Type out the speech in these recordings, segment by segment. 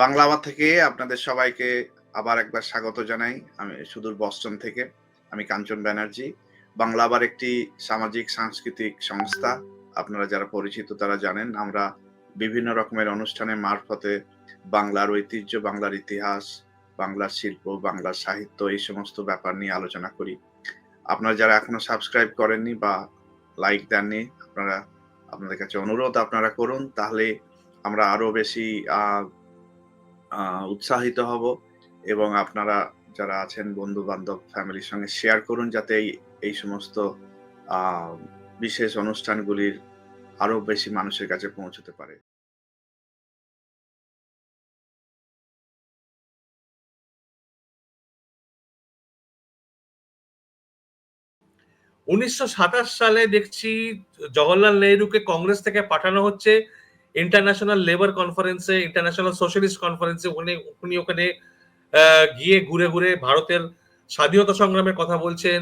নমস্কার বাংলা আবার থেকে আপনাদের সবাইকে আবার একবার স্বাগত জানাই। আমি সুদূর বস্টন থেকে, আমি কাঞ্চন ব্যানার্জি। বাংলাবার একটি সামাজিক, সাংস্কৃতিক সংস্থা। আপনারা যারা পরিচিত তারা জানেন, আমরা বিভিন্ন রকমের অনুষ্ঠানের মারফতে বাংলার ঐতিহ্য, বাংলার ইতিহাস, বাংলার শিল্প, বাংলার সাহিত্য এই সমস্ত ব্যাপার নিয়ে আলোচনা করি। আপনারা যারা এখনও সাবস্ক্রাইব করেননি বা লাইক দেননি, আপনারা আপনাদের কাছে অনুরোধ আপনারা করুন, তাহলে আমরা আরও বেশি উৎসাহিত হব এবং আপনারা যারা আছেন বন্ধু বান্ধব ফ্যামিলির সঙ্গে শেয়ার করুন যাতে এই সমস্ত বিশেষ অনুষ্ঠানগুলির আরও বেশি মানুষের কাছে পৌঁছতে পারে। উনিশশো সাতাশ সালে দেখছি, জওহরলাল নেহরুকে কংগ্রেস থেকে পাঠানো হচ্ছে। ইন্টারন্যাশনাল লেবার কনফারেন্সে ইন্টারন্যাশনাল সোশ্যালিস্ট কনফারেন্সে উনি উনি ওখানে গিয়ে ঘুরে ঘুরে ভারতের স্বাধীনতা সংগ্রামের কথা বলছেন,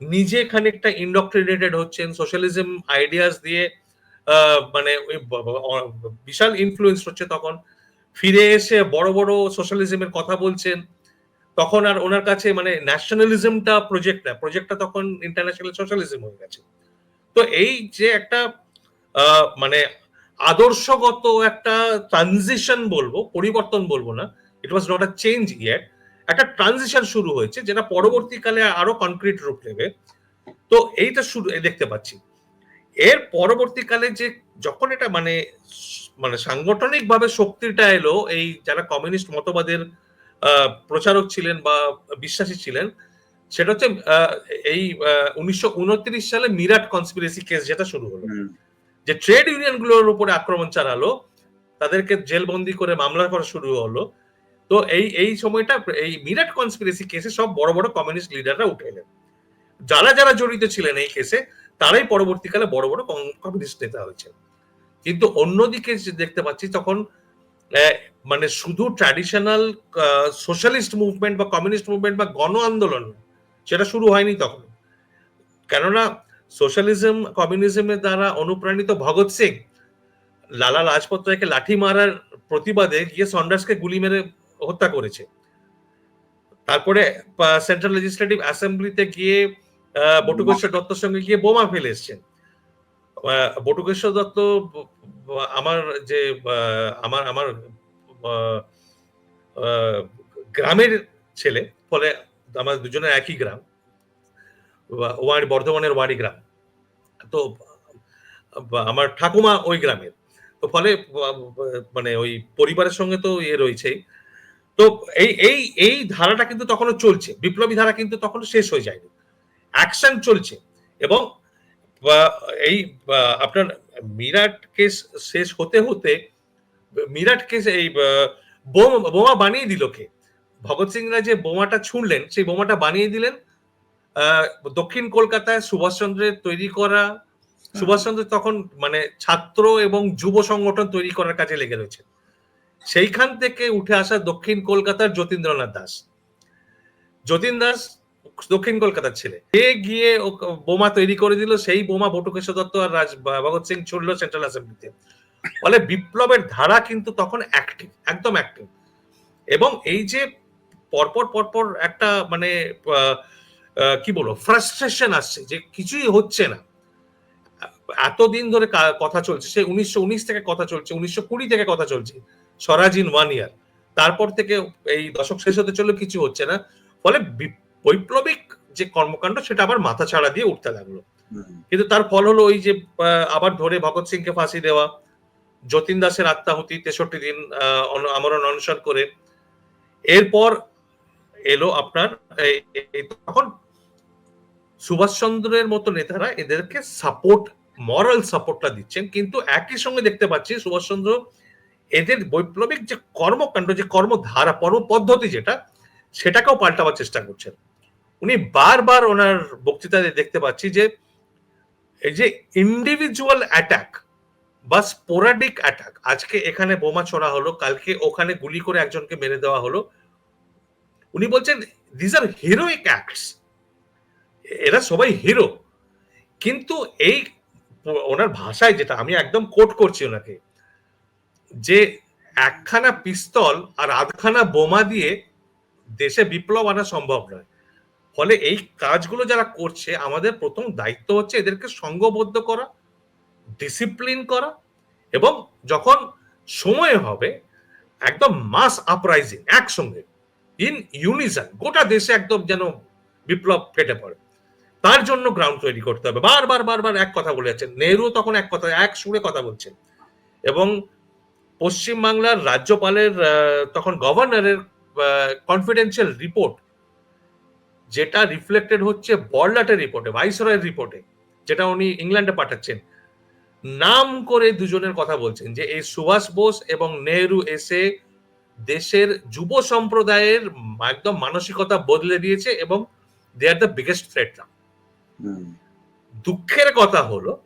নিজে খানিকটা ইন্ডক্ট্রিনেটেড হচ্ছেন সোশ্যালিজম আইডিয়াস দিয়ে মানে বিশাল ইনফ্লুয়েন্স হচ্ছে তখন, ফিরে এসে বড় বড় সোশ্যালিজমের কথা বলছেন, তখন আর ওনার কাছে মানে ন্যাশনালিজমটা প্রজেক্ট না প্রজেক্টটা তখন ইন্টারন্যাশনাল সোশ্যালিজম হয়ে গেছে। তো এই যে একটা মানে আদর্শগত একটা ট্রানজিশন বলব, পরিবর্তন বলব না it was not a change yet একটা ট্রানজিশন শুরু হয়েছে, যেটা পরবর্তীকালে আরও কনক্রিট রূপ নেবে। তো এইটা শুরু দেখতে পাচ্ছি। এর পরবর্তীকালে যে যখন এটা মানে মানে সাংগঠনিক ভাবে শক্তিটা এলো, এই যারা কমিউনিস্ট মতবাদের প্রচারক ছিলেন বা বিশ্বাসী ছিলেন, সেটা হচ্ছে এই উনিশশো উনত্রিশ সালে মিরাট কনস্পিরেসি কেস যেটা শুরু হলো। যে ট্রেড ইউনিয়নগুলোর উপরে আক্রমণ চালালো, তাদেরকে জেলবন্দি করে মামলা করা শুরু হলো। তো এই এই সময়টা এই মিরাট কনস্পিরেসি কেসে সব বড় বড় কমিউনিস্ট লিডাররা উঠে এলেন। যারা যারা জড়িত ছিলেন এই কেসে তারাই পরবর্তীকালে বড় বড় কম- কমিউনিস্ট নেতা হয়েছে কিন্তু অন্যদিকে দেখতে পাচ্ছি, তখন মানে শুধু ট্র্যাডিশনাল সোশ্যালিস্ট মুভমেন্ট বা কমিউনিস্ট মুভমেন্ট বা গণ আন্দোলন, সেটা শুরু হয়নি তখন। কেননা সোশ্যালিজম, কমিউনিজমের দ্বারা অনুপ্রাণিত ভগৎ সিং লালা লাজপত রায়কে লাঠি মারার প্রতিবাদে গিয়ে সন্ডার্সকে গুলি মেরে হত্যা করেছে। তারপরে সেন্ট্রাল লেজিসলেটিভ অ্যাসেম্বলিতে গিয়ে বটুকেশ্বর দত্তর সঙ্গে গিয়ে বোমা ফেলে এসছেন বটুকেশ্বর দত্ত, আমার যে আমার আমার গ্রামের ছেলে, ফলে আমার দুজনের একই গ্রাম। ওয়া- ওয়ারি বর্ধমানের ওয়ারি গ্রাম। তো আমার ঠাকুমা ওই গ্রামের। তো ফলে মানে ওই পরিবারের সঙ্গে তো ইয়ে রয়েছেই তো এই এই এই ধারাটা কিন্তু তখনও চলছে। বিপ্লবী ধারা কিন্তু তখনও শেষ হয়ে যায়নি। অ্যাকশন চলছে। এবং এই আপনার মিরাট কেস শেষ হতে হতে, মিরাট কেস এই বোমা বানিয়ে দিল কে? ভগৎ সিংরা যে বোমাটা ছুঁড়লেন, সেই বোমাটা বানিয়ে দিলেন দক্ষিণ কলকাতায় সুভাষচন্দ্রের তৈরি করা সুভাষচন্দ্র তখন মানে ছাত্র এবং যুব সংগঠন তৈরি করার কাজে লেগে রয়েছে। সেইখান থেকে উঠে আসা দক্ষিণ কলকাতার যতীন্দ্রনাথ দাস। যতীন দাস দক্ষিণ কলকাতার ছেলে। সে গিয়ে বোমা তৈরি করে দিল সেই বোমা বটুকেশ্বর দত্ত আর রাজ ভগৎ সিং ছুড়লো সেন্ট্রাল অ্যাসেম্বলিতে ফলে বিপ্লবের ধারা কিন্তু তখন অ্যাক্টিভ একদম অ্যাক্টিভ এবং এই যে পরপর পরপর একটা মানে আহ, কি বলব ফ্রাস্ট্রেশন আসছে যে কিছুই হচ্ছে না। এতদিন ধরে কথা চলছে সে উনিশশো উনিশ থেকে কথা চলছে উনিশশো কুড়ি থেকে কথা চলছে স্বরাজ ইন ওয়ান ইয়ার তারপর থেকে এই দশক শেষ হতে চলল কিছু হচ্ছে না। ফলে বৈপ্লবিক যে কর্মকাণ্ড সেটা আবার মাথা ছাড়া দিয়ে উঠতে লাগল। কিন্তু তার ফল হলো ওই যে আবার ধরে ভগৎ সিংকে ফাঁসি দেওয়া যতীন দাসের আত্মাহুতি তেষট্টি দিন আহ, আমরণ অনশন করে। এরপর এলো আপনার তখন সুভাষচন্দ্রের মতো নেতারা এদেরকে সাপোর্ট মরাল সাপোর্টটা দিচ্ছেন। কিন্তু একই সঙ্গে দেখতে পাচ্ছি সুভাষচন্দ্র এদের বৈপ্লবিক যে কর্মকাণ্ড, যে কর্মধারা কর্ম পদ্ধতি যেটা, সেটাকেও পাল্টাবার চেষ্টা করছেন। উনি বারবার ওনার বক্তৃতায় দেখতে পাচ্ছি যে, এই যে ইন্ডিভিজুয়াল অ্যাটাক বা স্পোরাডিক অ্যাটাক আজকে এখানে বোমা ছোড়া হলো, কালকে ওখানে গুলি করে একজনকে মেরে দেওয়া হলো, উনি বলছেন দিস আর হিরোইক অ্যাক্টস এরা সবাই হিরো কিন্তু এই ওনার ভাষায় যেটা, আমি একদম কোট করছি ওনাকে, যে একখানা পিস্তল আর আধখানা বোমা দিয়ে দেশে বিপ্লব আনা সম্ভব নয়। ফলে এই কাজগুলো যারা করছে, আমাদের প্রথম দায়িত্ব হচ্ছে এদেরকে সংঘবদ্ধ করা ডিসিপ্লিন করা এবং যখন সময় হবে, একদম মাস আপরাইজিং একসঙ্গে ইন ইউনিসন গোটা দেশে একদম যেন বিপ্লব ফেটে পড়ে। তার জন্য গ্রাউন্ড তৈরি করতে হবে। বারবার বারবার এক কথা বলে যাচ্ছেন। নেহরু তখন এক কথা এক সুরে কথা বলছেন। এবং পশ্চিমবাংলার রাজ্যপালের তখন গভর্নরের কনফিডেন্সিয়াল রিপোর্ট যেটা রিফ্লেক্টেড হচ্ছে বড়লাটের রিপোর্টে ভাইসরয়ের রিপোর্টে যেটা উনি ইংল্যান্ডে পাঠাচ্ছেন। নাম করে দুজনের কথা বলছেন যে এই সুভাষ বোস এবং নেহরু এসে দেশের যুব সম্প্রদায়ের একদম মানসিকতা বদলে দিয়েছে এবং they are the biggest threat hmm, দুঃখের কথা হলো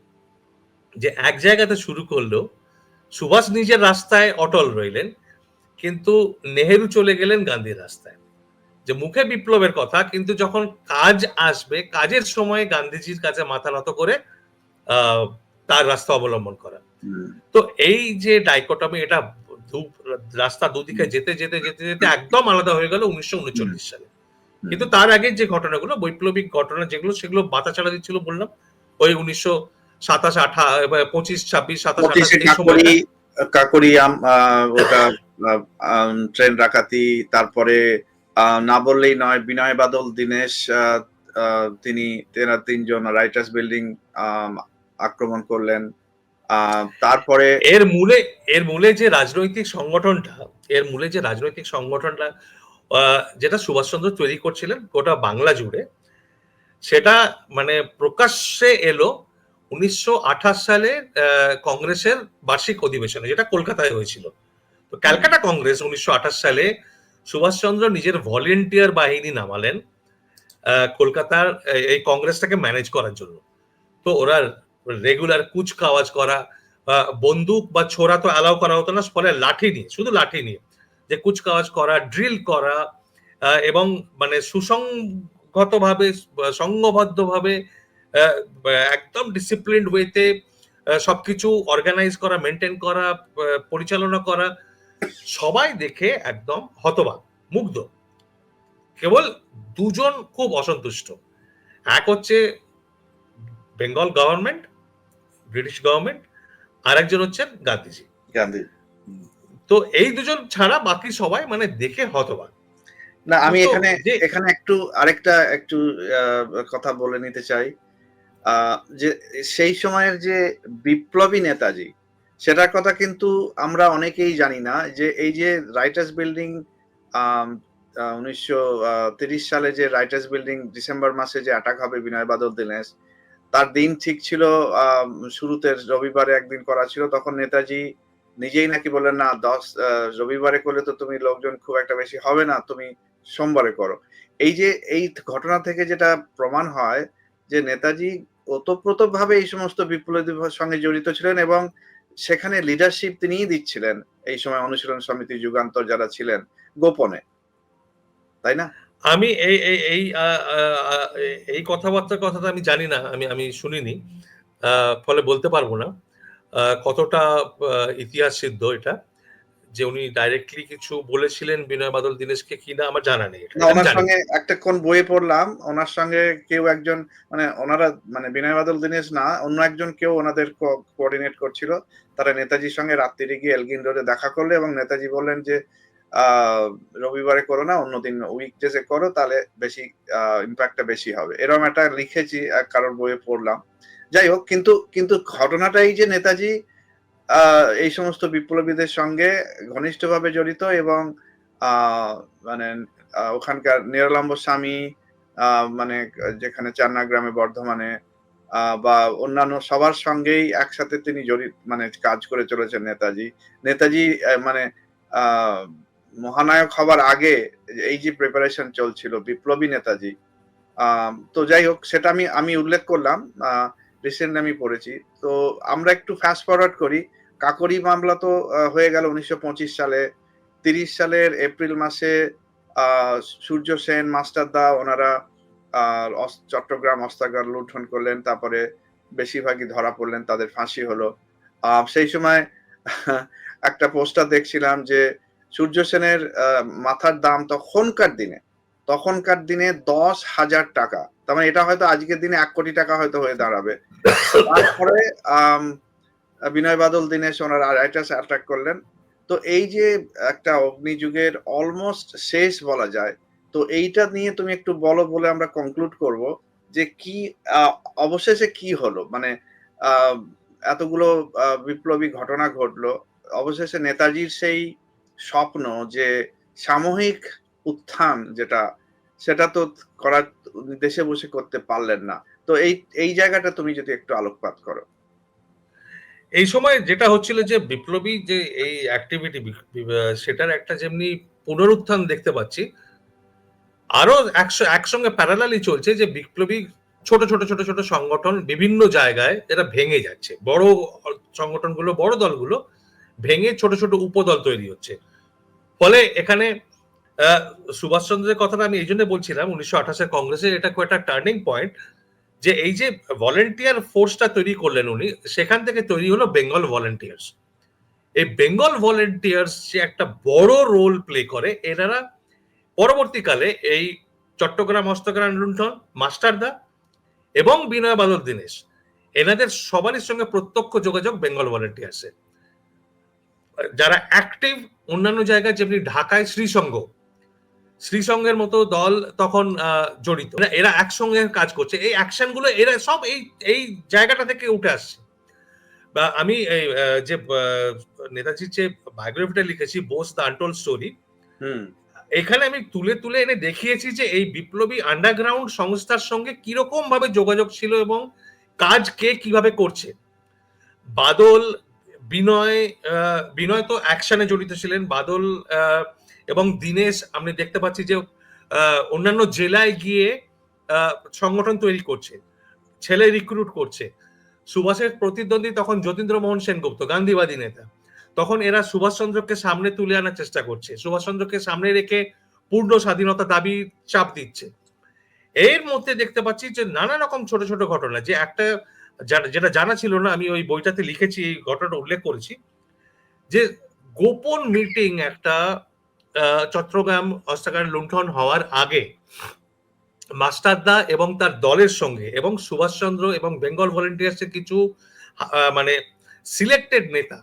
যে এক জায়গাতে শুরু করলেও সুভাষ নিজের রাস্তায় অটল রইলেন কিন্তু নেহেরু চলে গেলেন গান্ধীর রাস্তায়। যে মুখে বিপ্লবের কথা কিন্তু যখন কাজ আসবে কাজের সময় গান্ধীজির কাছে মাথা নত করে আহ, তার রাস্তা অবলম্বন করা। তো এই যে ডাইকটমি এটা রাস্তা দুদিকে যেতে যেতে যেতে যেতে একদম আলাদা হয়ে গেল উনিশশো উনচল্লিশ সালে। কিন্তু তার আগে যে ঘটনাগুলো বৈপ্লবিক ঘটনা যেগুলো সেগুলো বাতা ছাড়া দিচ্ছিল বললাম। ওই উনিশশো সাতাশ আঠা পঁচিশ ছাব্বিশ সাতাশ কাকরি ওটা ট্রেন ডাকাতি তারপরে না বললেই নয় বিনয় বাদল দীনেশ তিনি তেরা তিনজন রাইটার্স বিল্ডিং আক্রমণ করলেন। আহ, তারপরে এর মূলে এর মূলে যে রাজনৈতিক সংগঠনটা এর মূলে যে রাজনৈতিক সংগঠনটা যেটা সুভাষচন্দ্র তৈরি করছিলেন গোটা বাংলা জুড়ে, সেটা মানে প্রকাশ্যে এলো উনিশশো আঠাশ সালে কংগ্রেসের বার্ষিক অধিবেশনে, যেটা কলকাতায় হয়েছিল। তো ক্যালকাটা কংগ্রেস উনিশশো আঠাশ সালে সুভাষচন্দ্র নিজের ভলেন্টিয়ার বাহিনী নামালেন কলকাতার, এই- কংগ্রেসটাকে ম্যানেজ করার জন্য। তো ওরা রেগুলার কুচকাওয়াজ করা বন্দুক বা ছোড়া তো অ্যালাউ করা হতো না, ফলে লাঠি নিয়ে, শুধু লাঠি নিয়ে। যে কুচকাওয়াজ করা, ড্রিল করা এবং মানে সুসংগতভাবে, সংঘবদ্ধভাবে একদম ডিসিপ্লিন ওয়েতে সবকিছু অর্গানাইজ করা মেনটেন করা পরিচালনা করা, সবাই দেখে একদম হতবাক, মুগ্ধ। কেবল দুজন খুব অসন্তুষ্ট। এক হচ্ছে বেঙ্গল গভর্নমেন্ট ব্রিটিশ গভর্নমেন্ট আর একজন হচ্ছেন গান্ধীজি। গান্ধী। তো এই দুজন ছাড়া বাকি সবাই মানে দেখে হতবাক। না আমি এখানে এখানে একটু আরেকটা একটু কথা বলে নিতে চাই। যে সেই সময়ের যে বিপ্লবী নেতাজি সেটার কথা কিন্তু আমরা অনেকেই জানি না। যে এই যে রাইটার্স বিল্ডিং উনিশশো তিরিশ সালে যে রাইটার্স বিল্ডিং ডিসেম্বর মাসে যে অ্যাটাক হবে বিনয় বাদল দীনেশ তার দিন ঠিক ছিল আহ, শুরুতে রবিবারে একদিন করা ছিল। তখন নেতাজি নিজেই নাকি বললেন, না, দশ রবিবারে করলে তো তুমি লোকজন খুব একটা বেশি হবে না, তুমি সোমবারে করো। এই যে, এই ঘটনা থেকে যেটা প্রমাণ হয় যে, নেতাজি ওতপ্রোত ভাবে এই সমস্ত বিপ্লবীদের সঙ্গে জড়িত ছিলেন এবং সেখানে লিডারশিপ তিনিই দিচ্ছিলেন এই সময় অনুশীলন সমিতি যুগান্তর যারা ছিলেন গোপনে। তাই না? আমি এই এই এই কথাবার্তার কথা তো আমি জানি না, আমি আমি শুনিনি। ফলে বলতে পারব না। কতটা ইতিহাস সিদ্ধ এটা? যে উনি ডাইরেক্টলি কিছু বলেছিলেন বিনয় বাদল দীনেশকে কিনা আমার জানা নেই। না, ওনার সঙ্গে একটা কোন বইয়ে পড়লাম ওনার সঙ্গে কেউ একজন মানে ওনারা মানে বিনয় বাদল দীনেশ না অন্য একজন কেউ ওনাদের কোঅর্ডিনেট করছিল। তারা নেতাজির সঙ্গে রাত্রিরে গিয়ে এলগিন রোডে দেখা করল এবং নেতাজি বললেন যে আহ, রবিবারে করো না অন্যদিন উইকডেজে করো তাহলে বেশি ইম্প্যাক্টটা বেশি হবে। এরকম একটা লিখেছি এক কারোর বইয়ে পড়লাম। যাই হোক, কিন্তু কিন্তু ঘটনাটাই যে নেতাজি এই সমস্ত বিপ্লবীদের সঙ্গে ঘনিষ্ঠভাবে জড়িত এবং মানে ওখানকার নিরালম্ব স্বামী মানে যেখানে চান্না গ্রামে বর্ধমানে বা অন্যান্য সবার সঙ্গেই একসাথে তিনি জড়িত মানে কাজ করে চলেছেন নেতাজি। নেতাজি মানে মহানায়ক হবার আগে এই যে প্রিপারেশন চলছিল, বিপ্লবী নেতাজি তো যাই হোক, সেটা আমি আমি উল্লেখ করলাম রিসেন্ট আমি পড়েছি। তো আমরা একটু ফাস্ট ফরওয়ার্ড করি। কাকরি মামলা তো হয়ে গেল উনিশশো পঁচিশ সালে। তিরিশ সালের এপ্রিল মাসে সূর্য সেন মাস্টারদা ওনারা চট্টগ্রাম অস্ত্রাগার লুণ্ঠন করলেন। তারপরে বেশিরভাগই ধরা পড়লেন, তাদের ফাঁসি হলো। সেই সময় একটা পোস্টার দেখছিলাম যে, সূর্য সেনের মাথার দাম তখনকার দিনে তখনকার দিনে দশ হাজার টাকা। তার মানে এটা হয়তো আজকের দিনে এক কোটি টাকা হয়তো হয়ে দাঁড়াবে। তারপরে বিনয় বাদল, দীনেশ, ওনার রাইটার্স অ্যাটাক করলেন। তো এই যে একটা অগ্নিযুগের অলমোস্ট শেষ বলা যায়, তো এইটা নিয়ে তুমি একটু বলো বলে আমরা কনক্লুড করব যে কি অবশেষে কি হলো? মানে এতগুলো বিপ্লবী ঘটনা ঘটলো, অবশেষে নেতাজির সেই স্বপ্ন যে সামূহিক উত্থান যেটা সেটা তো করার দেশে বসে করতে পারলেন না। তো এই এই জায়গাটা তুমি যদি একটু আলোকপাত করো। এই সময় যেটা হচ্ছিল যে বিপ্লবী যে এই অ্যাক্টিভিটি সেটার একটা যেমনি পুনরুত্থান দেখতে পাচ্ছি, আরও একশো, একসঙ্গে প্যারালালি চলছে যে বিপ্লবী ছোট ছোট ছোট ছোট সংগঠন বিভিন্ন জায়গায় এরা ভেঙে যাচ্ছে। বড় সংগঠনগুলো, বড় দলগুলো ভেঙে ছোট ছোট উপদল তৈরি হচ্ছে। ফলে এখানে সুভাষচন্দ্রের কথাটা আমি এই জন্য বলছিলাম, উনিশশো আঠাশের কংগ্রেসের এটা একটা টার্নিং পয়েন্ট যে এই যে ভলেন্টিয়ার ফোর্সটা তৈরি করলেন উনি, সেখান থেকে তৈরি হলো বেঙ্গল ভলেন্টিয়ার্স এই বেঙ্গল ভলেন্টিয়ার্স যে একটা বড় রোল প্লে করে, এনারা পরবর্তীকালে এই চট্টগ্রাম হস্তগ্রাম লুণ্ঠন মাস্টারদা এবং বিনয় বাদল দীনেশ, এনাদের সবারই সঙ্গে প্রত্যক্ষ যোগাযোগ বেঙ্গল ভলেন্টিয়ার্সে যারা অ্যাক্টিভ অন্যান্য জায়গায়, যেমনি ঢাকায় শ্রীসংঘ শ্রীসংঘের মতো দল তখন জড়িত। এরা- এরা একসঙ্গে কাজ করছে। এই অ্যাকশনগুলো এরা সব এই এই জায়গাটা থেকে উঠে আসছে। বা আমি এই যে নেতাজির যে বায়োগ্রাফিটা লিখেছি বোস দ্য আনটোল স্টোরি এখানে আমি তুলে তুলে এনে দেখিয়েছি যে এই বিপ্লবী আন্ডারগ্রাউন্ড সংস্থার সঙ্গে কীরকম ভাবে যোগাযোগ ছিল এবং কাজ কে কীভাবে করছে। বাদল বিনয় বিনয় তো অ্যাকশনে জড়িত ছিলেন। বাদল আহ, এবং দীনেশ, আমি দেখতে পাচ্ছি যে অন্যান্য জেলায় গিয়ে সংগঠন তৈরি করছে, ছেলে রিক্রুট করছে। সুভাষের প্রতিদ্বন্দ্বী তখন যতীন্দ্র মোহন সেনগুপ্ত, গান্ধীবাদী নেতা। তখন এরা সুভাষচন্দ্রকে সামনে তুলে আনার চেষ্টা করছে। সুভাষচন্দ্রকে সামনে রেখে পূর্ণ স্বাধীনতা দাবি চাপ দিচ্ছে। এর মধ্যে দেখতে পাচ্ছি যে, নানা রকম ছোট ছোট ঘটনা। যে একটা যেটা জানা ছিল না, আমি ওই বইটাতে লিখেছি, এই ঘটনাটা উল্লেখ করেছি। যে গোপন মিটিং একটা চট্টগ্রাম অস্ত্রাগার লুণ্ঠন হওয়ার আগে মাস্টারদা এবং তার দলের সঙ্গে এবং সুভাষচন্দ্র এবং বেঙ্গল ভলেন্টিয়ার্সের কিছু মানে সিলেক্টেড নেতা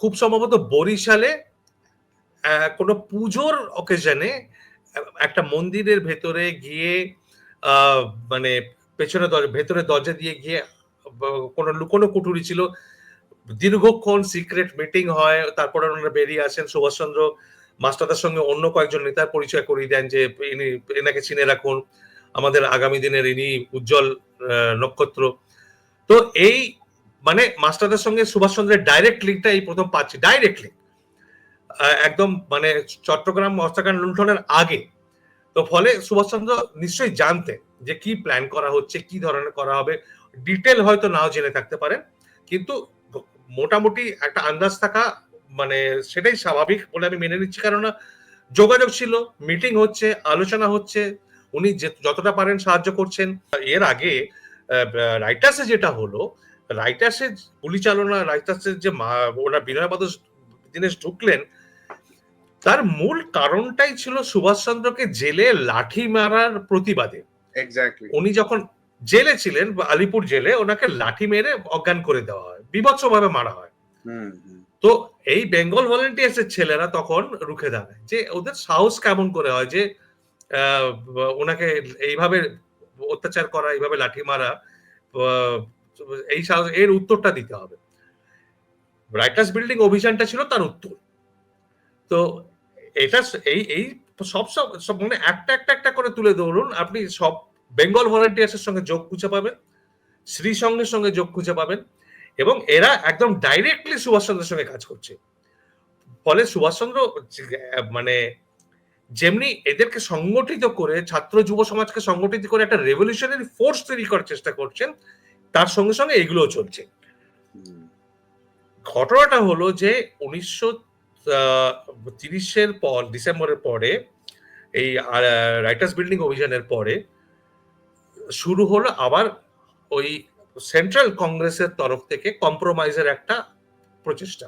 খুব সম্ভবত বরিশালে কোনো পুজোর অকেশনে একটা মন্দিরের ভেতরে গিয়ে মানে পেছনে ভেতরে দরজা দিয়ে গিয়ে কোনো লুকোনো কুটুরি ছিল দীর্ঘক্ষণ সিক্রেট মিটিং হয়, তারপরে ওনারা বেরিয়ে আসেন। সুভাষচন্দ্র মাস্টারদের সঙ্গে অন্য কয়েকজন নেতার পরিচয় করিয়ে দেন যে, ইনি, এনাকে চিনে রাখুন। আমাদের আগামী দিনের ইনি উজ্জ্বল নক্ষত্র। তো এই মানে মাস্টারদের সঙ্গে সুভাষচন্দ্রের ডাইরেক্ট লিঙ্কটা এই প্রথম পাচ্ছি। ডাইরেক্ট লিঙ্ক একদম মানে চট্টগ্রাম অস্ত্রাগার লুণ্ঠনের আগে। তো ফলে সুভাষচন্দ্র নিশ্চয়ই জানতেন যে কি প্ল্যান করা হচ্ছে, কি ধরনের করা হবে। ডিটেল হয়তো নাও জেনে থাকতে পারেন। কিন্তু মোটামুটি একটা আন্দাজ থাকা মানে সেটাই স্বাভাবিক বলে আমি মেনে নিচ্ছি। কেননা যোগাযোগ ছিল মিটিং হচ্ছে আলোচনা হচ্ছে উনি যতটা পারেন সাহায্য করছেন। এর আগে রাইটার্সে যেটা হলো রাইটার্সের পরিচালনা রাইটার্সের যে ওরা বিনয় বাদল দীনেশ ঢুকলেন তার মূল কারণটাই ছিল সুভাষচন্দ্রকে জেলে লাঠি মারার প্রতিবাদে। উনি যখন জেলে ছিলেন আলিপুর জেলে ওনাকে লাঠি মেরে অজ্ঞান করে দেওয়া হয়। বিভৎসভাবে মারা হয়। তো এই বেঙ্গল ভলেন্টিয়ার্স এর ছেলেরা তখন রুখে দাঁড়ায় যে ওদের সাহস কেমন করে হয় যে ওনাকে এইভাবে অত্যাচার করা এইভাবে লাঠি মারা এই সাহস এর উত্তরটা দিতে হবে। রাইটার্স বিল্ডিং অভিযানটা ছিল তার উত্তর। তো এটা এই এই সব সব মানে একটা একটা একটা করে তুলে ধরুন আপনি সব বেঙ্গল ভলেন্টিয়ার্স এর সঙ্গে যোগ খুঁজে পাবেন শ্রী সঙ্গের সঙ্গে যোগ খুঁজে পাবেন এবং এরা একদম ডাইরেক্টলি সুভাষচন্দ্রের সঙ্গে কাজ করছে। ফলে সুভাষচন্দ্র মানে যেমনি এদেরকে সংগঠিত করে, ছাত্র যুব সমাজকে সংগঠিত করে একটা রেভলিউশনারি ফোর্স তৈরি করার চেষ্টা করছেন, তার সঙ্গে সঙ্গে এগুলোও চলছে। ঘটনাটা হলো যে উনিশশো তিরিশের পর, ডিসেম্বরের পরে, এই রাইটার্স বিল্ডিং অভিযানের পরে, শুরু হলো আবার ওই সেন্ট্রাল কংগ্রেসের তরফ থেকে কম্প্রোমাইজের একটা প্রচেষ্টা।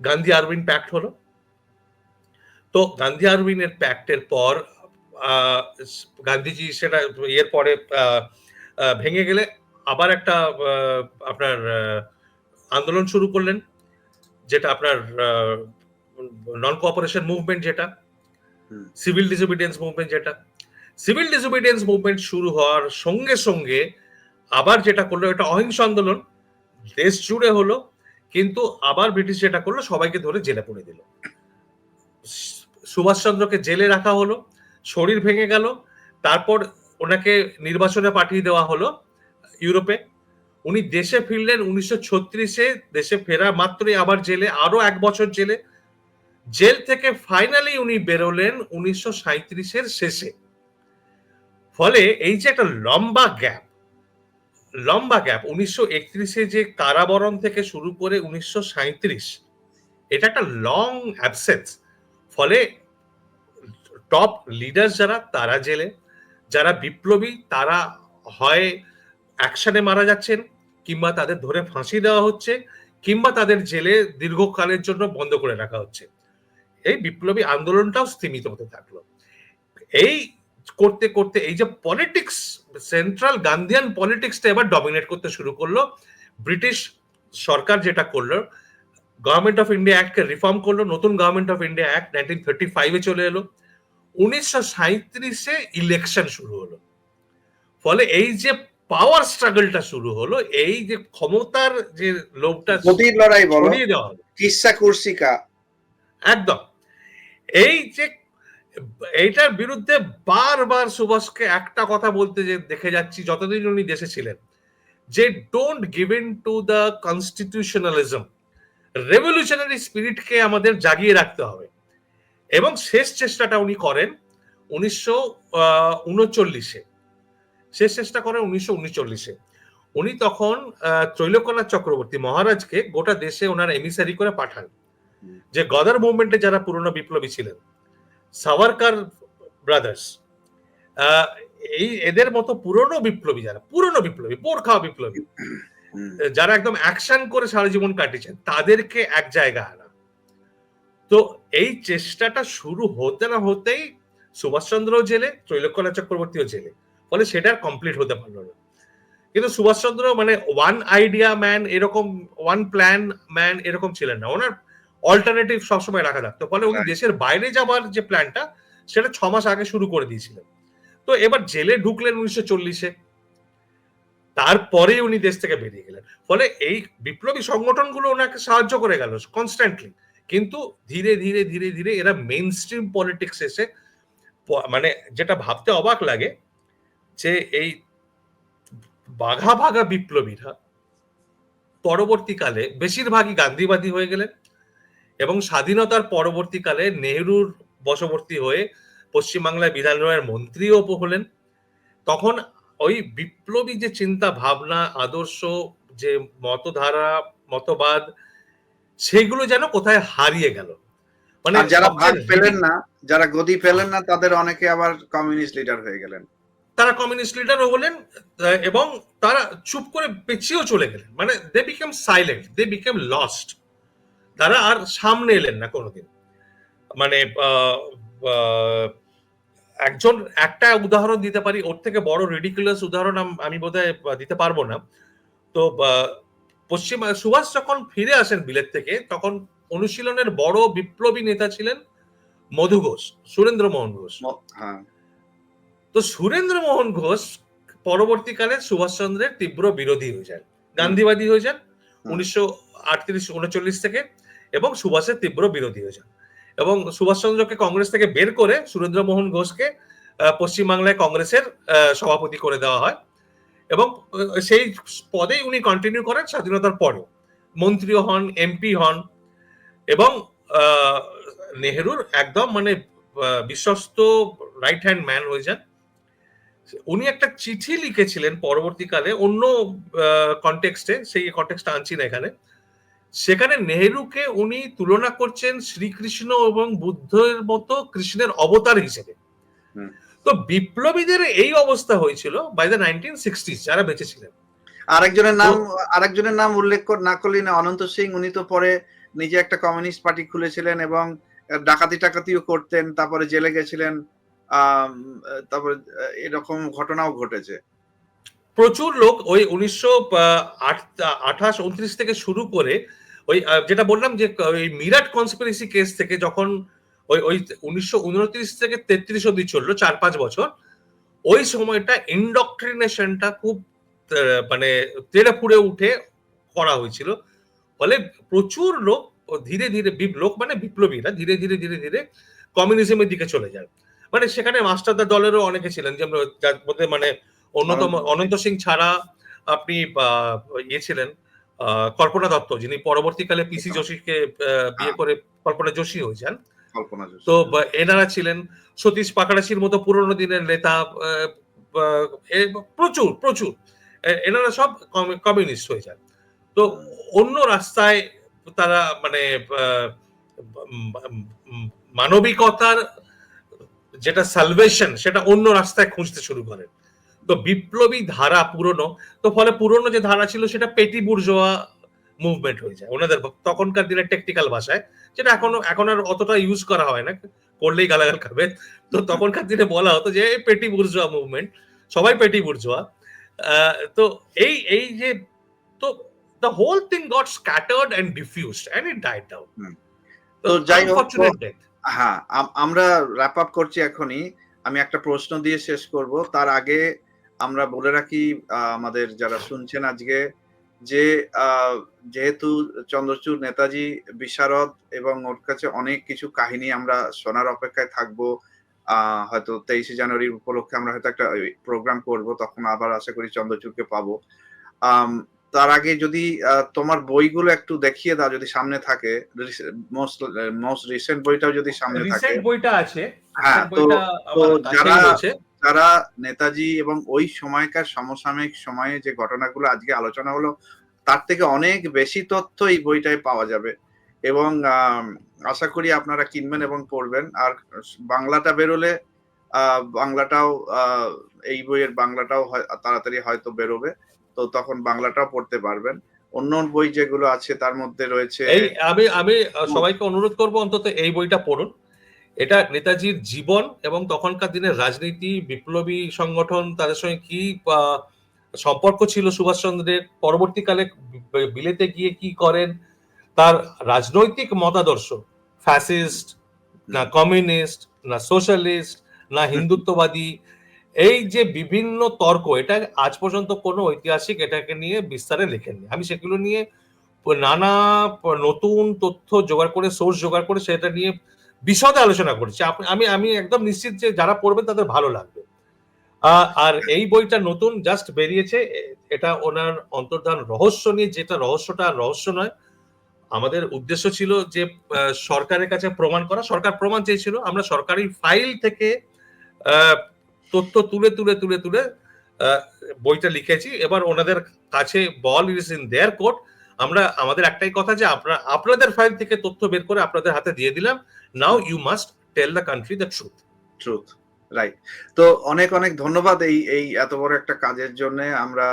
গান্ধী আরউইন প্যাক্ট হলো। তো গান্ধী আরউইনের প্যাক্টের পর গান্ধীজি সেটা এর পরে ভেঙে গেলে আবার একটা আপনার আন্দোলন শুরু করলেন যেটা আপনার নন কোঅপারেশন মুভমেন্ট যেটা সিভিল ডিসোবিডিয়েন্স মুভমেন্ট যেটা। সিভিল ডিসোবিডিয়েন্স মুভমেন্ট শুরু হওয়ার সঙ্গে সঙ্গে আবার যেটা করল, এটা অহিংস আন্দোলন, দেশ জুড়ে হলো, কিন্তু আবার ব্রিটিশ যেটা করল, সবাইকে ধরে জেলে পুরে দিল। সুভাষচন্দ্রকে জেলে রাখা হলো, শরীর ভেঙে গেল, তারপর ওনাকে নির্বাচনে পাঠিয়ে দেওয়া হলো ইউরোপে। উনি দেশে ফিরলেন উনিশশো ছত্রিশে, দেশে ফেরা মাত্রই আবার জেলে, আরও এক বছর জেলে। জেল থেকে ফাইনালি উনি বেরোলেন উনিশশো সাঁত্রিশের শেষে। ফলে এই যে একটা লম্বা গ্যাপ লম্বা গ্যাপ, উনিশশো একত্রিশে যে কারাবরণ থেকে শুরু করে উনিশশো এটা একটা লং অ্যাবসেন্স ফলে টপ লিডার যারা, তারা জেলে। যারা বিপ্লবী, তারা হয় অ্যাকশনে মারা যাচ্ছেন, কিংবা তাদের ধরে ফাঁসি দেওয়া হচ্ছে, কিংবা তাদের জেলে দীর্ঘকালের জন্য বন্ধ করে রাখা হচ্ছে। এই বিপ্লবী আন্দোলনটাও স্থিমিত হতে থাকল। এই করতে করতে এই যে পলিটিক্স সেন্ট্রাল গান্ধিয়ান পলিটিক্সটা এবার ডমিনেট করতে শুরু করল। ব্রিটিশ সরকার যেটা করল গভর্নমেন্ট অফ ইন্ডিয়া অ্যাক্টকে রিফর্ম করল নতুন government of India act nineteen thirty ফাইভে চলে এলো। উনিশশো সাঁত্রিশে ইলেকশন শুরু হলো। ফলে এই যে পাওয়ার স্ট্রাগলটা শুরু হলো এই যে ক্ষমতার যে লোভটা গদির লড়াই বলো। দেওয়া হলো। কিসা কুর্সিকা। একদম। এই যে এইটার বিরুদ্ধে বারবার সুভাষকে একটা কথা বলতে যে দেখে যাচ্ছি যতদিন উনি দেশে ছিলেন যে don't give in to the constitutionalism revolutionary স্পিরিটকে আমাদের জাগিয়ে রাখতে হবে। এবং শেষ চেষ্টাটা উনি করেন উনিশশো উনচল্লিশে। শেষ চেষ্টা করেন উনিশশো উনচল্লিশে। উনি তখন আহ, ত্রৈলোক্যনাথ চক্রবর্তী মহারাজকে গোটা দেশে ওনার এমিসারি করে পাঠান। যে গদার মুভমেন্টে যারা পুরনো বিপ্লবী ছিলেন সাভারকার ব্রাদার্স এই এদের মতো পুরনো বিপ্লবী যারা পুরনো বিপ্লবী পোর খাওয়া বিপ্লবী যারা একদম অ্যাকশন করে সারা জীবন কাটিয়েছেন তাদেরকে এক জায়গায় আনা তো এই চেষ্টাটা শুরু হতে না হতেই সুভাষচন্দ্র জেলে ত্রৈলোক্যনাথ চক্রবর্তীও জেলে ফলে সেটা কমপ্লিট হতে পারল না। কিন্তু সুভাষচন্দ্র মানে ওয়ান আইডিয়া ম্যান এরকম ওয়ান প্ল্যান ম্যান এরকম ছিলেন না। ওনার অল্টারনেটিভ সবসময় রাখা থাকতো ফলে উনি দেশের বাইরে যাবার যে প্ল্যানটা সেটা ছ মাস আগে শুরু করে দিয়েছিলেন। তো এবার জেলে ঢুকলেন উনিশশো চল্লিশে। তারপরে উনি দেশ থেকে বেরিয়ে গেলেন। ফলে এই বিপ্লবী সংগঠনগুলো ওনাকে সাহায্য করে গেল কনস্ট্যান্টলি কিন্তু ধীরে ধীরে ধীরে ধীরে এরা মেইন স্ট্রিম পলিটিক্স এসে মানে যেটা ভাবতে অবাক লাগে যে এই বাঘা ভাগা বিপ্লবীরা পরবর্তীকালে বেশিরভাগই গান্ধীবাদী হয়ে গেলেন। এবং স্বাধীনতার পরবর্তীকালে নেহরুর বশবর্তী হয়ে পশ্চিমবাংলায় বিধানসভার মন্ত্রীও হলেন। তখন ওই বিপ্লবী যে চিন্তা ভাবনা আদর্শ যে মতধারা মতবাদ সেগুলো যেন কোথায় হারিয়ে গেল। মানে যারা ভাগ পেলেন না যারা গদি পেলেন না তাদের অনেকে আবার কমিউনিস্ট লিডার হয়ে গেলেন। তারা কমিউনিস্ট লিডারও হলেন এবং তারা চুপ করে পেছিয়েও চলে গেলেন। মানে they became silent they became lost তারা আর সামনে এলেন না কোনোদিন। মানে একজন একটা উদাহরণ দিতে পারি ওর থেকে বড় রেডিকুলাস উদাহরণ আমি বোধহয় দিতে পারব না। তো পশ্চিম সুভাষ যখন ফিরে আসেন বিলেত থেকে তখন অনুশীলনের বড় বিপ্লবী নেতা ছিলেন মধু ঘোষ সুরেন্দ্র মোহন ঘোষ। হ্যাঁ। তো সুরেন্দ্র মোহন ঘোষ পরবর্তীকালে সুভাষচন্দ্রের তীব্র বিরোধী হয়ে যান। গান্ধীবাদী হয়ে যান। উনিশশো আটত্রিশ উনচল্লিশ থেকে এবং সুভাষের তীব্র বিরোধী হয়ে যান। এবং সুভাষচন্দ্রকে কংগ্রেস থেকে বের করে সুরেন্দ্র মোহন ঘোষকে পশ্চিমবাংলায় কংগ্রেসের সভাপতি করে দেওয়া হয়। এবং সেই পদেই উনি কন্টিনিউ করেন স্বাধীনতার পরেও। মন্ত্রীও হন এমপি হন এবং নেহেরুর একদম মানে বিশ্বস্ত রাইট হ্যান্ড ম্যান হয়ে যান। উনি একটা চিঠি লিখেছিলেন পরবর্তীকালে অন্য কন্টেক্সটে সেই কন্টেক্সটা আনছি না এখানে। সেখানে নেহেরুকে উনি তুলনা করছেন শ্রীকৃষ্ণ এবং বুদ্ধের মতো কৃষ্ণের অবতার হিসেবে। তো বিপ্লবীদের এই অবস্থা হয়েছিল বাই দ্য নাইনটিন সিক্সটিস যারা বেঁচে ছিলেন আরেকজনের নাম আরেকজনের নাম উল্লেখ না করলি না অনন্ত সিং উনি তো পরে নিজে একটা কমিউনিস্ট পার্টি খুলেছিলেন এবং ডাকাতি টাকাতিও করতেন তারপরে জেলে গেছিলেন তারপরে এরকম ঘটনাও ঘটেছে। প্রচুর লোক ওই উনিশশো আঠাশ, উনত্রিশ থেকে শুরু করে ওই যেটা বললাম যে, ওই মিরাট কনস্পিরেসি কেস থেকে যখন ওই ওই উনিশশো উনত্রিশ থেকে তেত্রিশ অব্দি চলল, চার, পাঁচ বছর, ওই সময়টা ইন্ডক্ট্রিনেশনটা খুব মানে তেড়ে ফুড়ে উঠে করা হয়েছিল। ফলে প্রচুর লোক, ধীরে ধীরে লোক মানে বিপ্লবীরা ধীরে ধীরে ধীরে ধীরে কমিউনিজমের দিকে চলে যায়। মানে সেখানে মাস্টারদার দলেরও অনেকে ছিলেন যার মধ্যে মানে অন্যতম অনন্ত। সিং ছাড়া আপনি ইয়ে ছিলেন কল্পনা দত্ত যিনি পরবর্তীকালে পিসি যোশীকে আহ, বিয়ে করে কল্পনা যোশী হয়ে যান। তো এনারা ছিলেন সতীশ পাকড়াশির মতো পুরনো দিনের নেতা প্রচুর প্রচুর। এনারা সব কমিউনিস্ট হয়ে যান। তো অন্য রাস্তায় তারা মানে মানবিকতার যেটা সালভেশন সেটা অন্য রাস্তায় খুঁজতে শুরু করেন। তো বিপ্লবী ধারা পুরনো তো ফলে পুরনো যে ধারা ছিল সেটা পেটি বুর্জোয়া মুভমেন্ট হয়ে যায়। ওনাদের তখনকার দিনের টেকনিক্যাল ভাষায় যেটা এখনও এখন আর অতটা ইউজ করা হয় না করলেই গালাগাল খাবে। তো তখনকার দিনে বলা হতো যে পেটি বুর্জোয়া মুভমেন্ট সবাই পেটি বুর্জোয়া। তো এই এই যে তো the whole thing got scattered and diffused and it died down তো যাই হোক, হ্যাঁ আম- আমরা র্যাপ আপ করছি এখনই। আমি একটা প্রশ্ন দিয়ে শেষ করব। তার আগে আমরা বলে রাখি আমাদের যারা শুনছেন আজকে যে যেহেতু চন্দ্রচূড় নেতাজি বিশারদ এবং ওর কাছে অনেক কিছু কাহিনী আমরা শোনার অপেক্ষায় থাকব আহ, হয়তো তেইশে জানুয়ারির উপলক্ষে আমরা হয়তো একটা প্রোগ্রাম করব তখন আবার আশা করি চন্দ্রচূড়কে পাবো। তার আগে যদি তোমার বইগুলো একটু দেখিয়ে দাও যদি সামনে থাকে মোস্ট মোস্ট রিসেন্ট বইটাও যদি সামনে থাকে। বইটা আছে। হ্যাঁ, তো- যারা- যারা নেতাজি এবং ওই সময়কার সমসাময়িক সময়ে যে ঘটনাগুলো আজকে আলোচনা হলো, তার থেকে অনেক বেশি তথ্য এই বইটায় পাওয়া যাবে। এবং আশা করি আপনারা কিনবেন এবং পড়বেন। আর বাংলাটা বেরোলে বাংলাটাও এই বইয়ের বাংলাটাও তাড়াতাড়ি হয়তো বেরোবে। তো তখন বাংলাটাও পড়তে পারবেন। অন্য বই যেগুলো আছে, তার মধ্যে রয়েছে আমি আমি সবাইকে অনুরোধ করব অন্তত এই বইটা পড়ুন। এটা নেতাজির জীবন এবং তখনকার দিনের রাজনীতি, বিপ্লবী সংগঠন, তাদের সঙ্গে কি সম্পর্ক ছিল সুভাষচন্দ্রের? পরবর্তীকালে বিলেতে গিয়ে কি করেন? তার রাজনৈতিক মতাদর্শ ফ্যাসিস্ট না কমিউনিস্ট না সোশ্যালিস্ট না হিন্দুত্ববাদী, এই যে বিভিন্ন তর্ক, এটা আজ পর্যন্ত কোনো ঐতিহাসিক এটাকে নিয়ে বিস্তারে লেখেননি। আমি সেগুলো নিয়ে নানা নতুন তথ্য জোগাড় করে সোর্স জোগাড় করে সেটা নিয়ে বিশদে আলোচনা করেছি। আমি আমি একদম নিশ্চিত যে যারা পড়বেন তাদের ভালো লাগবে। আর এই বইটা নতুন জাস্ট বেরিয়েছে, এটা ওনার অন্তর্ধান রহস্য নিয়ে, যেটা রহস্যটা রহস্য নয়। আমাদের উদ্দেশ্য ছিল যে সরকারের কাছে প্রমাণ করা। সরকার প্রমাণ চেয়েছিল, আমরা সরকারি ফাইল থেকে তথ্য তুলে তুলে তুলে তুলে বইটা লিখেছি। এবার ওনাদের কাছে ball is in their court আমরা, আমাদের একটাই কথা যে আপনারা, আপনাদের ফাইল থেকে তথ্য বের করে আপনাদের হাতে দিয়ে দিলাম। Now you must tell the country the truth truth right তো অনেক অনেক ধন্যবাদ এই এই এত বড় একটা কাজের জন্য আমরা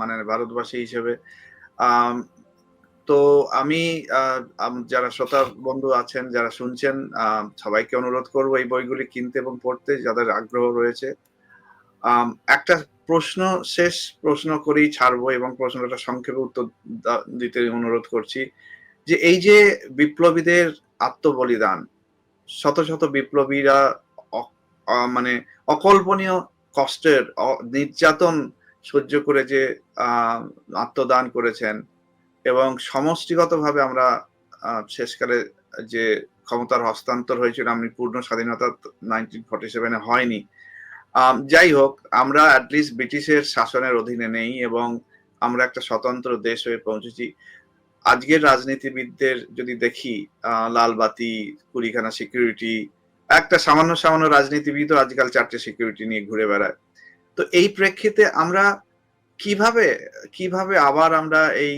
মানে ভারতবাসী হিসেবে। তো আমি যারা শ্রোতা বন্ধু আছেন, যারা শুনছেন সবাইকে অনুরোধ করব এই বইগুলি কিনতে এবং পড়তে, যাদের আগ্রহ রয়েছে। একটা প্রশ্ন, শেষ প্রশ্ন করেই ছাড়বো এবং প্রশ্নটা সংক্ষেপে উত্তর দিতে অনুরোধ করছি যে এই যে বিপ্লবীদের আত্মবলিদান, শত শত বিপ্লবীরা মানে অকল্পনীয় কষ্টের নির্যাতন সহ্য করে যে আত্মদান করেছেন এবং সমষ্টিগতভাবে আমরা শেষকালে যে ক্ষমতার হস্তান্তর হয়েছিল, আমি পূর্ণ স্বাধীনতা নাইনটিন ফর্টি সেভেনে হয়নি। যাই হোক আমরা অ্যাটলিস্ট ব্রিটিশের শাসনের অধীনে নেই এবং আমরা একটা স্বতন্ত্র দেশ হয়ে পৌঁছেছি। আজকের রাজনীতিবিদদের যদি দেখি লালবাতি, কুড়িখানা সিকিউরিটি একটা সামান্য সামান্য রাজনীতিবিদও আজকাল চারটে সিকিউরিটি নিয়ে ঘুরে বেড়ায়। তো এই প্রেক্ষিতে আমরা কীভাবে কীভাবে আবার আমরা এই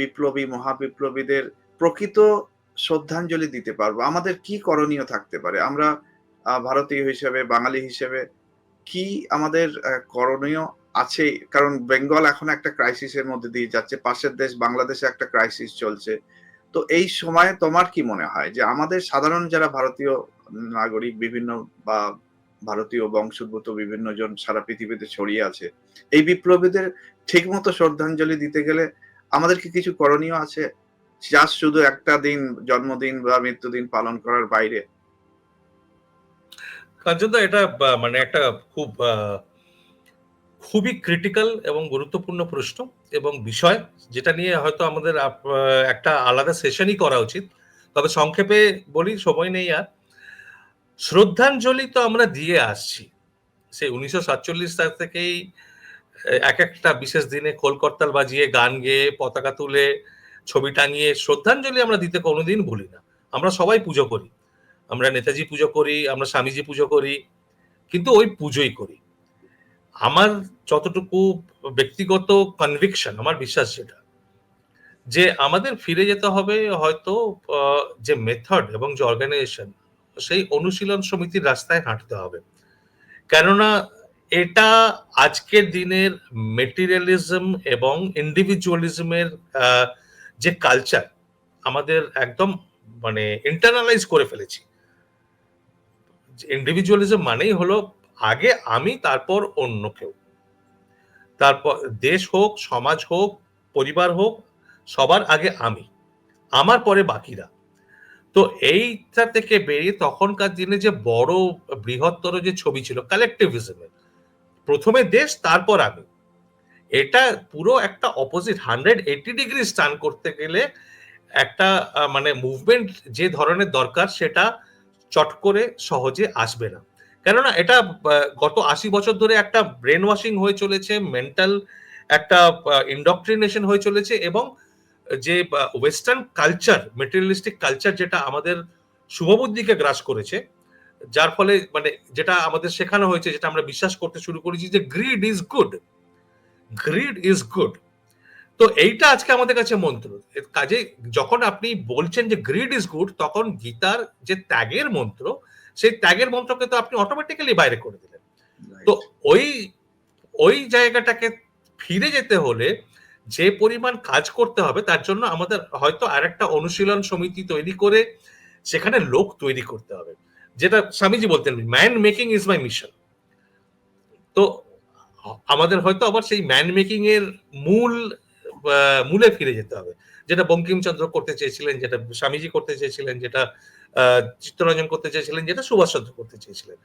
বিপ্লবী, মহাবিপ্লবীদের প্রকৃত শ্রদ্ধাঞ্জলি দিতে পারব? আমাদের কি করণীয় থাকতে পারে? আমরা ভারতীয় হিসেবে, বাঙালি হিসেবে কি আমাদের করণীয় আছেই কারণ বেঙ্গল এখন একটা ক্রাইসিসের মধ্যে দিয়ে যাচ্ছে, পাশের দেশ বাংলাদেশে একটা ক্রাইসিস চলছে। তো এই সময়ে তোমার কি মনে হয় যে আমাদের সাধারণ যারা ভারতীয় নাগরিক, বিভিন্ন বা ভারতীয় বংশোদ্ভূত বিভিন্ন জন সারা পৃথিবীতে ছড়িয়ে আছে, এই বিপ্লবীদের ঠিকমতো শ্রদ্ধাঞ্জলি দিতে গেলে আমাদের কি কিছু করণীয় আছে? যা শুধু একটা দিন, জন্মদিন বা মৃত্যুদিন পালন করার বাইরে কাঞ্চনদা এটা মানে একটা খুব খুবই ক্রিটিক্যাল এবং গুরুত্বপূর্ণ প্রশ্ন এবং বিষয়, যেটা নিয়ে হয়তো আমাদের একটা আলাদা সেশনই করা উচিত। তবে সংক্ষেপে বলি, সময় নেই আর। শ্রদ্ধাঞ্জলি তো আমরা দিয়ে আসছি। সেই উনিশশো সাতচল্লিশ সাল থেকেই এক একটা বিশেষ দিনে কলকর্তাল বাজিয়ে গান গেয়ে, পতাকা তুলে, ছবি টাঙিয়ে শ্রদ্ধাঞ্জলি আমরা দিতে কোনোদিন ভুলি না। আমরা সবাই পুজো করি। আমরা নেতাজি পুজো করি, আমরা স্বামীজি পুজো করি, কিন্তু ওই পুজোই করি। আমার যতটুকু ব্যক্তিগত কনভিকশন আমার বিশ্বাস যেটা যে আমাদের ফিরে যেতে হবে হয়তো যে মেথড এবং যে অর্গানাইজেশন সেই অনুশীলন সমিতির রাস্তায় হাঁটতে হবে। কেননা এটা আজকের দিনের মেটেরিয়ালিজম এবং ইন্ডিভিজুয়ালিজমের যে কালচার আমাদের একদম মানে ইন্টারনালাইজ করে ফেলেছি। ইন্ডিভিজুয়ালিজম মানেই হলো আগে আমি, তারপর অন্য কেউ। তারপর দেশ হোক, সমাজ হোক, পরিবার হোক, সবার আগে আমি, আমার পরে বাকিরা। তো এইটা থেকে বেরিয়ে তখনকার দিনে যে বড় বৃহত্তর যে ছবি ছিল কালেকটিভিজমের প্রথমে দেশ, তারপর আমি, এটা পুরো একটা opposite hundred eighty degree stunt করতে গেলে একটা মানে মুভমেন্ট যে ধরনের দরকার, সেটা চট করে সহজে আসবে না। কেননা এটা গত আশি বছর ধরে একটা ব্রেন ওয়াশিং হয়ে চলেছে মেন্টাল একটা ইন্ডক্ট্রিনেশন হয়ে চলেছে এবং যে ওয়েস্টার্ন কালচার মেটেরিয়ালিস্টিক কালচার যেটা আমাদের শুভবুদ্ধিকে গ্রাস করেছে, যার ফলে মানে যেটা আমাদের শেখানো হয়েছে, যেটা আমরা বিশ্বাস করতে শুরু করেছি যে greed is good greed is good তো এইটা আজকে আমাদের কাছে মন্ত্র। কাজে যখন আপনি বলছেন যে গ্রিড ইজ গুড তখন গীতার যে ত্যাগের মন্ত্র সেই ত্যাগের মন্ত্রকে তো আপনি অটোমেটিক্যালি বাইরে করে দিলেন। তো ওই ওই জায়গাটাকে ফিরে যেতে হলে যে পরিমাণ কাজ করতে হবে তার জন্য আমাদের হয়তো আরেকটা অনুশীলন সমিতি তৈরি করে সেখানে লোক তৈরি করতে হবে। যেটা স্বামীজি বলতেন man making is my mission তো আমাদের হয়তো আবার সেই ম্যান মেকিং এর মূল মূলে ফিরে যেতে হবে। যেটা বঙ্কিমচন্দ্র করতে চেয়েছিলেন যেটা স্বামীজি করতে চেয়েছিলেন যেটা চিত্তরঞ্জন করতে চেয়েছিলেন যেটা সুভাষচন্দ্র করতে চেয়েছিলেন।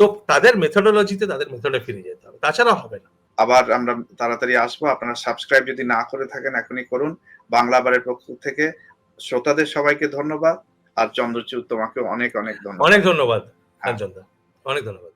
তো তাদের মেথোডোলজিতে তাদের মেথডে ফিরে যেতে হবে। তাছাড়া হবে না। আবার আমরা তাড়াতাড়ি আসব। আপনারা সাবস্ক্রাইব যদি না করে থাকেন এখনই করুন। বাংলা বারের পক্ষ থেকে শ্রোতাদের সবাইকে ধন্যবাদ। আর চন্দ্রচূড় তোমাকে অনেক অনেক ধন্যবাদ। অনেক ধন্যবাদ কাঞ্চনদা অনেক ধন্যবাদ।